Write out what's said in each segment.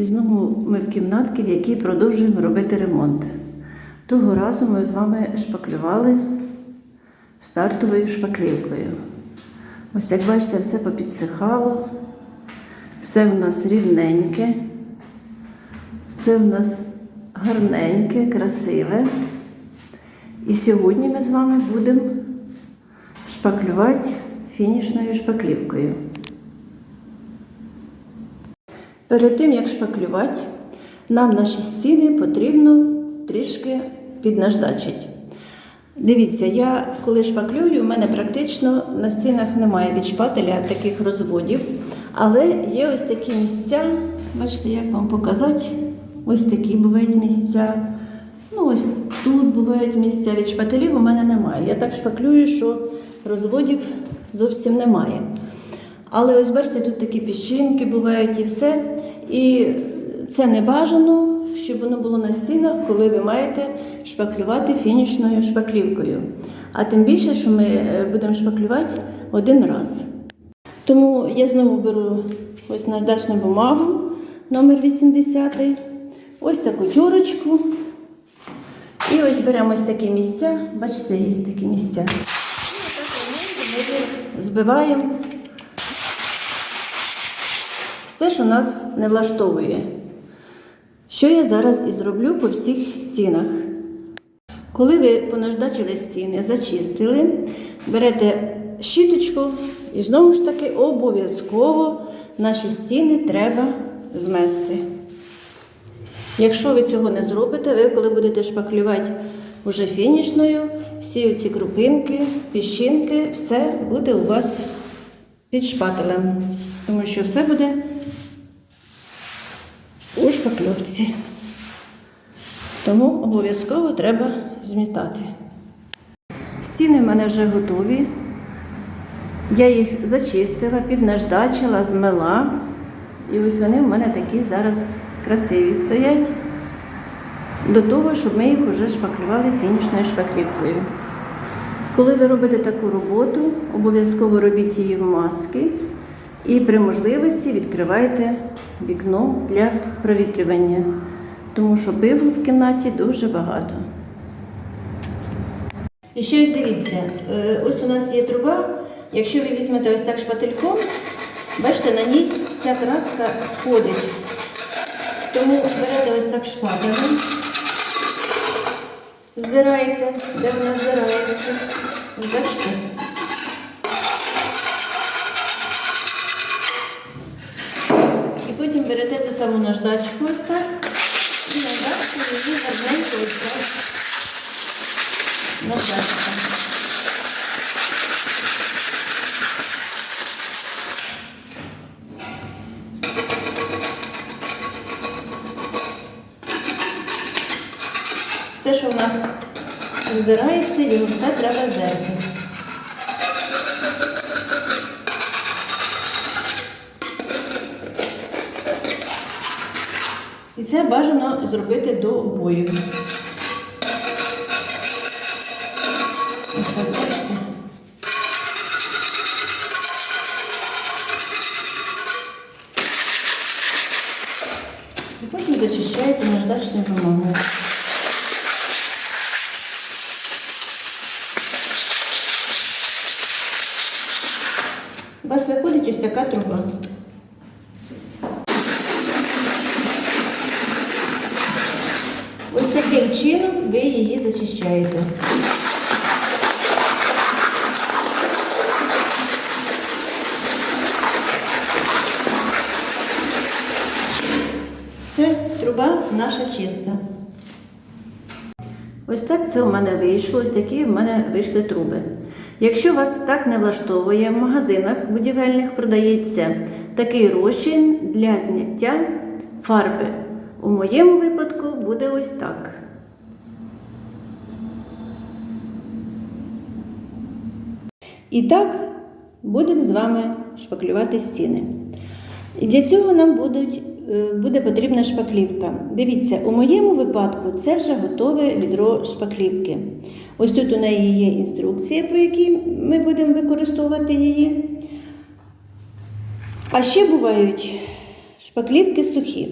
І знову ми в кімнатці, в якій продовжуємо робити ремонт. Того разу ми з вами шпаклювали стартовою шпаклівкою. Ось як бачите, все попідсихало, все в нас рівненьке, все в нас гарненьке, красиве. І сьогодні ми з вами будемо шпаклювати фінішною шпаклівкою. Перед тим, як шпаклювати, нам наші стіни потрібно трішки піднаждачити. Дивіться, я коли шпаклюю, у мене практично на стінах немає від шпателя таких розводів. Але є ось такі місця, бачите, як вам показати? Ось такі бувають місця. Ну, ось тут бувають місця від шпателів, у мене немає. Я так шпаклюю, що розводів зовсім немає. Але ось бачите, тут такі піщинки бувають і все. І це не бажано, щоб воно було на стінах, коли ви маєте шпаклювати фінішною шпаклівкою. А тим більше, що ми е, будемо шпаклювати один раз. Тому я знову беру ось наждачну бумагу номер 80 ось таку тюрочку. І ось беремо ось такі місця. Бачите, є такі місця. І легенько ми збиваємо все, що нас не влаштовує. Що я зараз і зроблю по всіх стінах. Коли ви понаждачили стіни, зачистили, берете щіточку і знову ж таки обов'язково наші стіни треба змести. Якщо ви цього не зробите, ви коли будете шпаклювати уже фінішною, всі ці крупинки, піщинки, все буде у вас під шпателем. Тому що все буде у шпакльовці. Тому обов'язково треба змітати. Стіни в мене вже готові. Я їх зачистила, піднаждачила, змила. І ось вони в мене такі зараз красиві стоять. До того, щоб ми їх вже шпаклювали фінішною шпаклівкою. Коли ви робите таку роботу, обов'язково робіть її в маски і при можливості відкривайте вікно для провітрювання, тому що пилу в кімнаті дуже багато. І ще ось дивіться, е, ось у нас є труба. Якщо ви візьмете ось так шпательком, бачите, на ній вся краска сходить. Тому берете ось так шпателем, здираєте, де вона здирається. Бачите? саму наждачку ось так і наждачку її гарненько ось так наждачка. Все, що в нас здирається, його все треба жерти. Це бажано зробити до обоїв. І потім зачищаєте наждачною бумагою. У вас виходить ось така труба. Ось таким чином ви її зачищаєте. Все, труба наша чиста. Ось так це у мене вийшло, ось такі в мене вийшли труби. Якщо вас так не влаштовує, в магазинах будівельних продається такий розчин для зняття фарби. У моєму випадку буде ось так. І так будемо з вами шпаклювати стіни. І для цього нам будуть, е, буде потрібна шпаклівка. Дивіться, у моєму випадку це вже готове відро шпаклівки. Ось тут у неї є інструкція, по якій ми будемо використовувати її. А ще бувають шпаклівки сухі.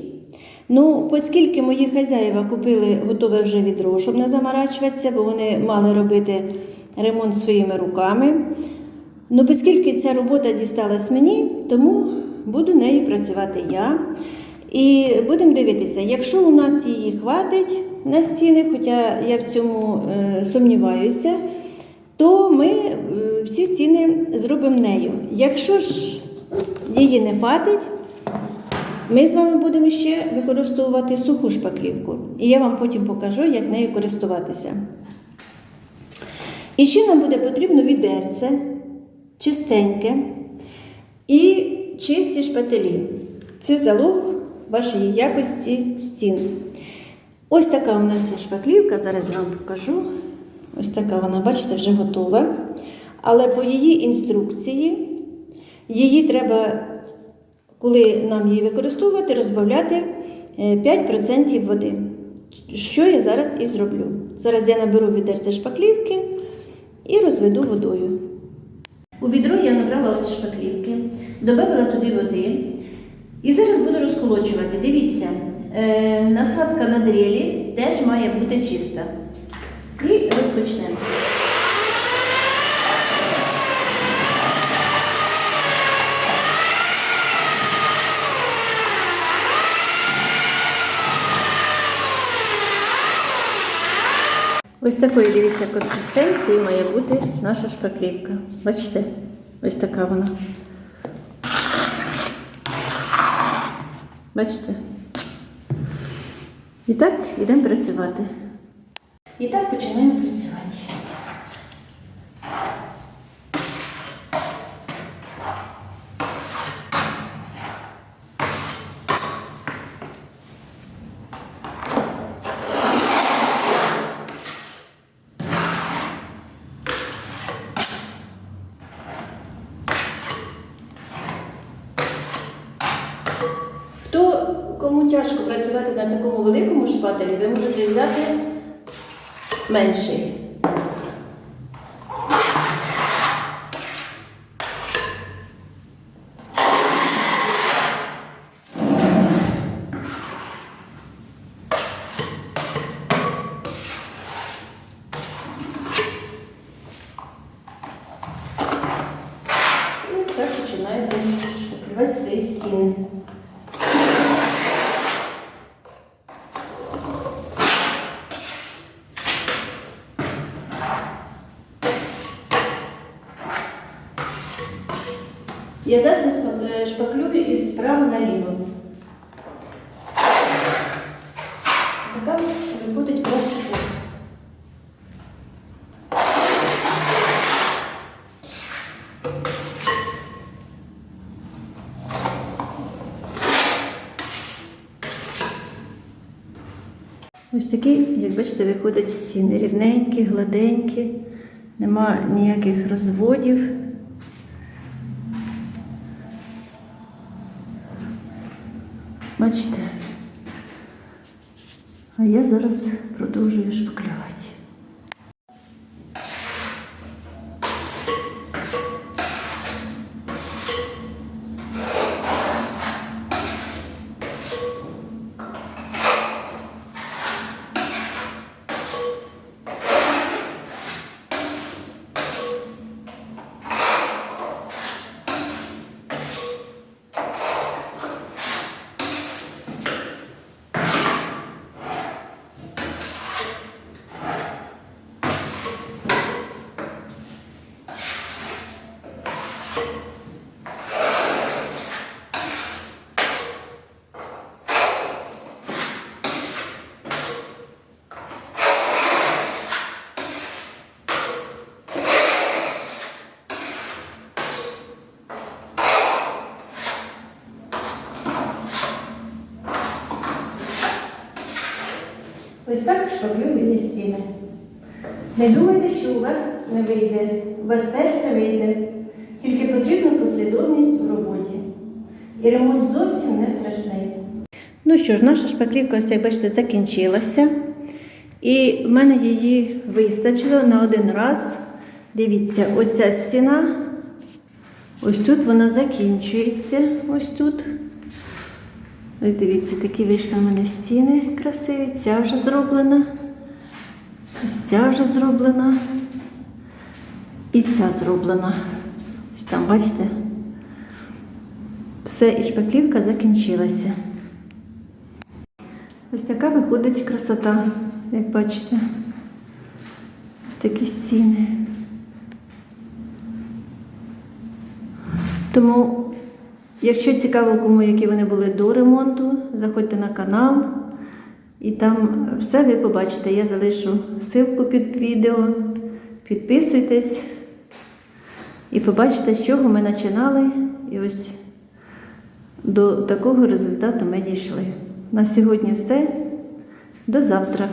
Ну, оскільки мої хазяїва купили готове вже відро, щоб не заморачуватися, бо вони мали робити ремонт своїми руками. Ну, оскільки ця робота дісталась мені, тому буду нею працювати я. І будемо дивитися, якщо у нас її хватить на стіни, хоча я в цьому е, сумніваюся, то ми е, всі стіни зробимо нею. Якщо ж її не хватить, ми з вами будемо ще використовувати суху шпаклівку. І я вам потім покажу, як нею користуватися. І ще нам буде потрібно відерце, чистеньке і чисті шпателі. Це залог вашої якості стін. Ось така у нас є шпаклівка, зараз я вам покажу. Ось така вона, бачите, вже готова. Але по її інструкції її треба, коли нам її використовувати, розбавляти е, 5% води. Що я зараз і зроблю. Зараз я наберу відерце шпаклівки і розведу водою. У відро я набрала ось шпаклівки, додала туди води. І зараз буду розколочувати. Дивіться, е, насадка на дрелі теж має бути чиста. І розпочнемо. Ось такої, дивіться, консистенції має бути наша шпаклівка. Бачите? Ось така вона. Бачите? І так, йдемо працювати. І так починаємо працювати. Хто кому тяжко працювати на такому великому шпателі, ви можете взяти менший. І ось так починаєте шпаклювати свої стіни. Я завжди е, шпаклюю із справа наліво. Така виходить красиво. Ось такі, як бачите, виходять стіни рівненькі, гладенькі, нема ніяких розводів. Бачите? А я зараз продовжую шпаклювати. Ось так шпаклюю я стіни. Не думайте, що у вас не вийде. У вас теж все вийде. Послідовність у роботі. І ремонт зовсім не страшний. Ну що ж, наша шпаклівка, ось як бачите, закінчилася. І в мене її вистачило на один раз. Дивіться, оця стіна. Ось тут вона закінчується. Ось тут. Ось дивіться, такі вийшли в мене стіни красиві. Ця вже зроблена. Ось ця вже зроблена. І ця зроблена. Ось там, бачите? Все, і шпаклівка закінчилася. Ось така виходить красота, як бачите. Ось такі стіни. Тому, якщо цікаво кому, які вони були до ремонту, заходьте на канал і там все ви побачите. Я залишу ссылку під відео. Підписуйтесь і побачите, з чого ми починали. І ось до такого результату ми дійшли. На сьогодні все. До завтра.